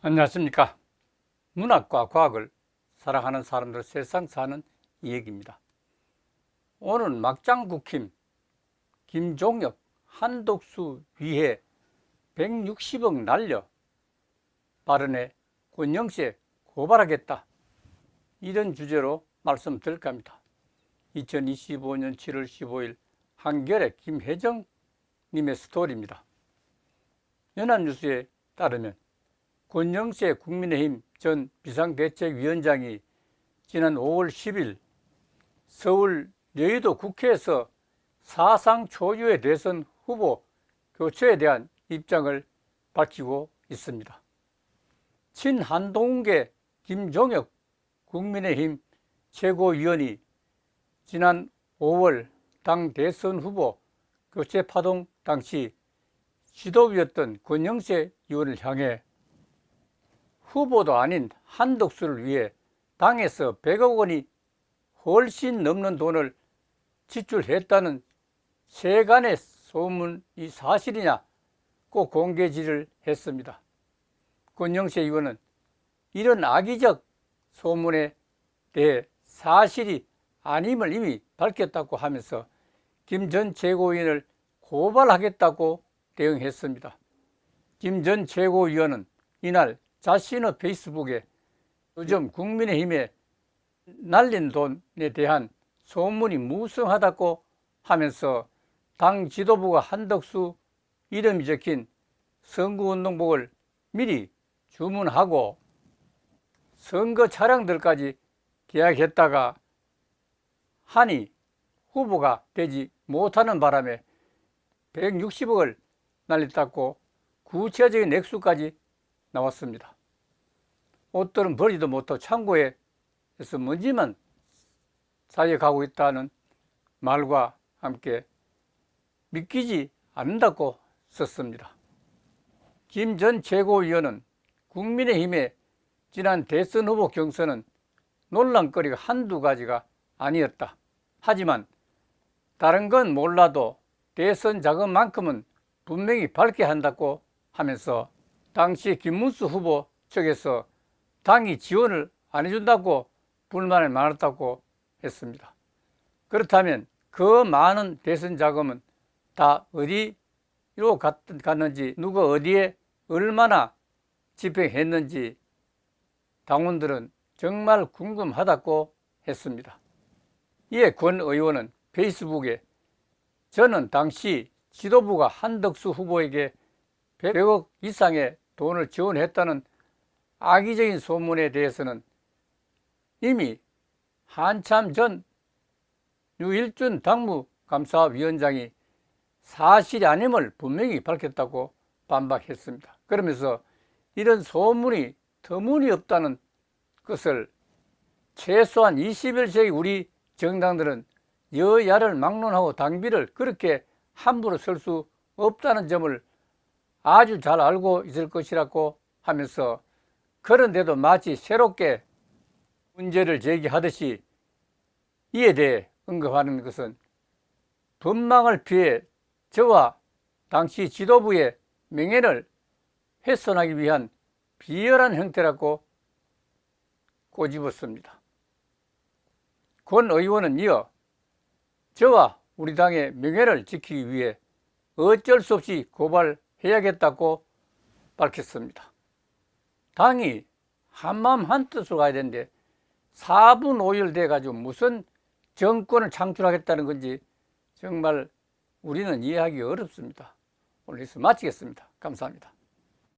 안녕하십니까. 문학과 과학을 사랑하는 사람들 세상 사는 이야기입니다. 오늘 막장 국힘 김종혁 한독수 위해 160억 날려 발언에 권영세 고발하겠다. 이런 주제로 말씀드릴까 합니다. 2025년 7월 15일 한겨레 김혜정 님의 스토리입니다. 연합뉴스에 따르면 권영세 국민의힘 전 비상대책위원장이 지난 5월 10일 서울 여의도 국회에서 사상 초유의 대선 후보 교체에 대한 입장을 밝히고 있습니다. 친한동계 김종혁 국민의힘 최고위원이 지난 5월 당 대선 후보 교체 파동 당시 지도부였던 권영세 의원을 향해 후보도 아닌 한덕수를 위해 당에서 100억 원이 훨씬 넘는 돈을 지출했다는 세간의 소문이 사실이냐 꼭 공개질을 했습니다. 권영세 의원은 이런 악의적 소문에 대해 사실이 아님을 이미 밝혔다고 하면서 김 전 최고위원을 고발하겠다고 대응했습니다. 김 전 최고위원은 이날 자신의 페이스북에 요즘 국민의힘에 날린 돈에 대한 소문이 무성하다고 하면서 당 지도부가 한덕수 이름이 적힌 선거운동복을 미리 주문하고 선거 차량들까지 계약했다가 하니 후보가 되지 못하는 바람에 160억을 날렸다고 구체적인 액수까지 나왔습니다. 옷들은 버리도 못하고 창고에 서 먼지만 사역하고 있다는 말과 함께 믿기지 않는다고 썼습니다. 김 전 최고위원은 국민의힘의 지난 대선 후보 경선은 논란거리가 한두 가지가 아니었다. 하지만 다른 건 몰라도 대선 자금만큼은 분명히 밝게 한다고 하면서 당시 김문수 후보 측에서 당이 지원을 안 해준다고 불만을 많았다고 했습니다. 그렇다면 그 많은 대선 자금은 다 어디로 갔는지 누가 어디에 얼마나 집행했는지 당원들은 정말 궁금하다고 했습니다. 이에 권 의원은 페이스북에 저는 당시 지도부가 한덕수 후보에게 100억 이상의 돈을 지원했다는 악의적인 소문에 대해서는 이미 한참 전 유일준 당무감사위원장이 사실이 아님을 분명히 밝혔다고 반박했습니다. 그러면서 이런 소문이 터무니없다는 것을 최소한 21세기 우리 정당들은 여야를 막론하고 당비를 그렇게 함부로 쓸 수 없다는 점을 아주 잘 알고 있을 것이라고 하면서 그런데도 마치 새롭게 문제를 제기하듯이 이에 대해 언급하는 것은 분망을 피해 저와 당시 지도부의 명예를 훼손하기 위한 비열한 형태라고 꼬집었습니다. 권 의원은 이어 저와 우리 당의 명예를 지키기 위해 어쩔 수 없이 고발해야겠다고 밝혔습니다. 당이 한마음 한뜻으로 가야 되는데 4분 5일 돼가지고 무슨 정권을 창출하겠다는 건지 정말 우리는 이해하기 어렵습니다. 오늘 여기서 마치겠습니다. 감사합니다.